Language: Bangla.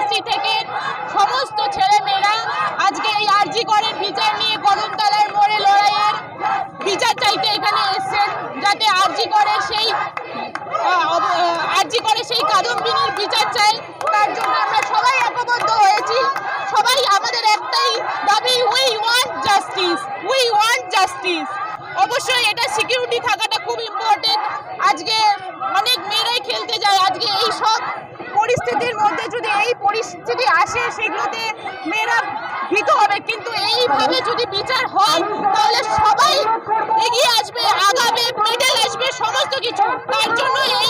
Fitness থেকে সমস্ত ছেলে মেয়েরা আজকে এই আরজি করের বিচার নিয়ে কদমতলার মোড়ে লড়াইয়ের বিচার চাইতে এখানে এসেছেন, যাতে আরজি করে সেই আরজি করে সেই কাদম্বিনীর বিচার চাই। তার জন্য আমরা সবাই একবদ্ধ হয়েছি। সবাই আমাদের একটাই দাবি we want justice we want justice অবশ্যই এটা সিকিউরিটি থাকাটা খুব ইম্পর্টেন্ট আজকে অনেক মেয়েরাই খেলতে যায়। আজকে এই সব এই পরিস্থিতি আসে, সেগুলোতে মেয়েরা ভীত হবে। কিন্তু এইভাবে যদি বিচার হয়, তাহলে সবাই এগিয়ে আসবে আগাবে মেডেল আসবে, সমস্ত কিছু। তার জন্য এই